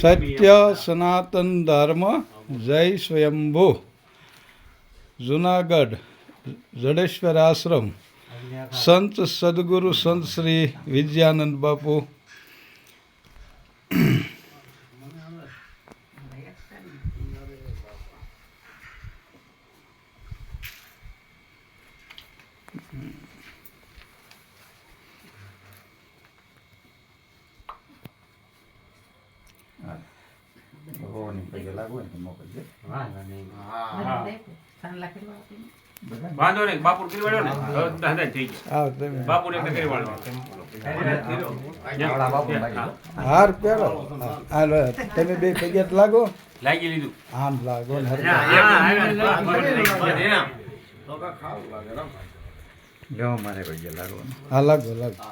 સત્ય સનાતન ધર્મ જય સ્વયંભુ. જુનાગઢ જડેશ્વર આશ્રમ સંત સદગુરુ સંત શ્રી વિદ્યાનંદ બાપુ. પગે લાગુ ને મોકલજે. વાંધો નહીં. બાપુ કરી વાળો ને? ધંધા થઈ ગયા. બાપુ ને કરી વાળો. હાર પહેરો. આ તમે બે પગેટ લાગો. લાગી લીધું. આમ લાગો ને મારે પગે લાગો. હા લાગો લાગો.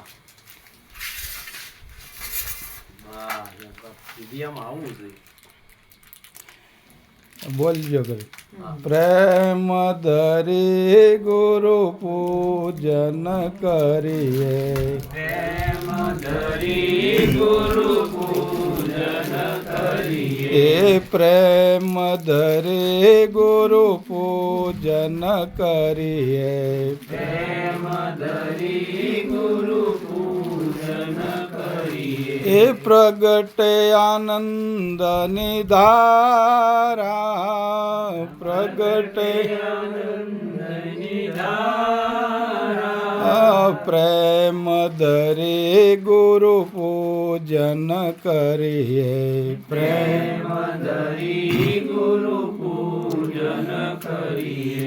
બોલજો કરી પ્રેમ ધરી ગુરુ પૂજન કરીએ. એ પ્રેમ ધરે ગુરુ પૂજન કરીએ. એ પ્રગટે આનંદ નિધારા. પ્રગટે પ્રેમ દરે ગુરુ પૂજન કરીએ. પ્રેમ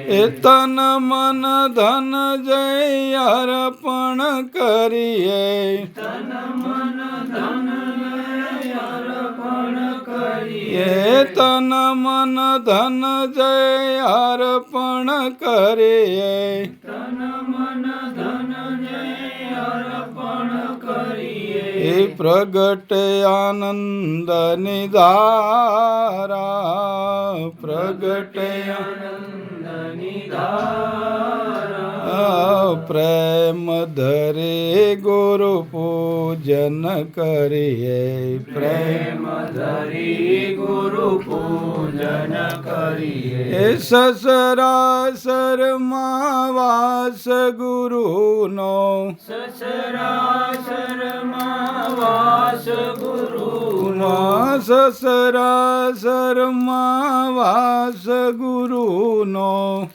એ તન મન ધન જય અર્પણ કરીએ. એ તન મન ધન જય અર્પણ કરીએ. એ પ્રગટ આનંદ નિધારા. પ્રગટ પ્રેમ ધરે ગુરુ પૂજન કરીએ. પ્રેમ એ સસરા શરમા વાસ ગુરુનો. ગુરુનો. સસરા શરમા વાસ ગુરુનો. નો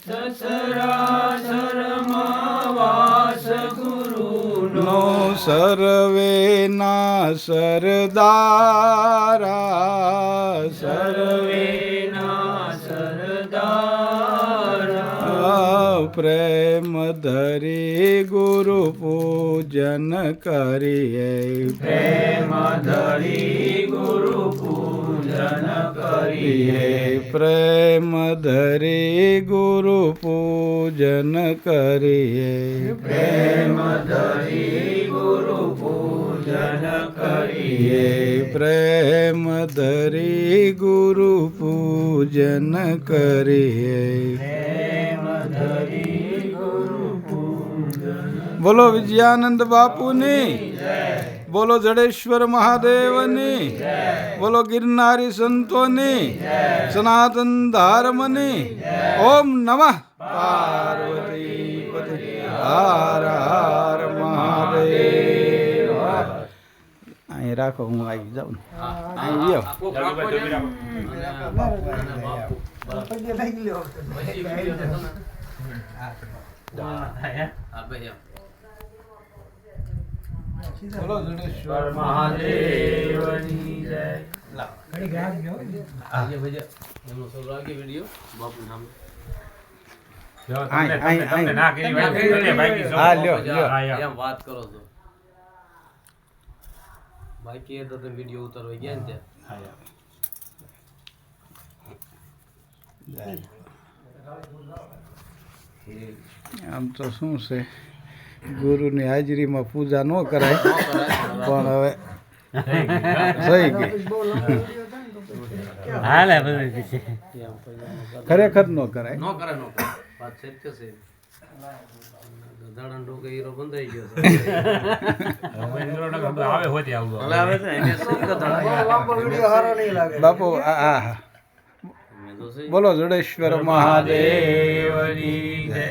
સર્વે ના સરદારા. સર્વે પ્રેમ ધરી ગુરુ પૂજન કરીએ. પ્રેમ ધરી ગુરુ પૂજન કરીએ. પ્રેમ ધરી ગુરુ પૂજન કરીએ. પ્રેમ ધરી ગુરુ પૂજન કરીએ. પ્રેમ ધરી ગુરુ પૂજન કરીએ. બોલો વિજયાનંદ બાપુની. બોલો જડેશ્વર મહાદેવની. બોલો ગિરનારી સંતોની. સનાતન ધર્મની. ઓમ નમઃ. પાર્વતી હર હર મહાદેવ. અહીં રાખો હું આવી જાઉં અહીં આવો બોલો જડેશ્વર મહાદેવની જય આય, આય, આય. ના કરી વાત કરી દે, બાકી સૌ હા, લ્યો, લ્યો. એમ વાત કરો છો બાકી એ તો તમે વીડિયો ઉતારવા ગયા ને ત્યાં. આમ તો શું છે? ગુરુની હાજરીમાં પૂજા ન કરાય. પણ હવે થઈ ગઈ. હાલે ખરેખર ન કરાય. ન કરાય નો કરે વાત સત્ય છે. દાડા ડોકે હીરો બંધાઈ ગયો છે. હવે હીરો નગર બધું આવે હોય ત્યાં આવતો આવે છે એને શું કથા બાપુ આ છે બોલો જડેશ્વર મહાદેવની જય.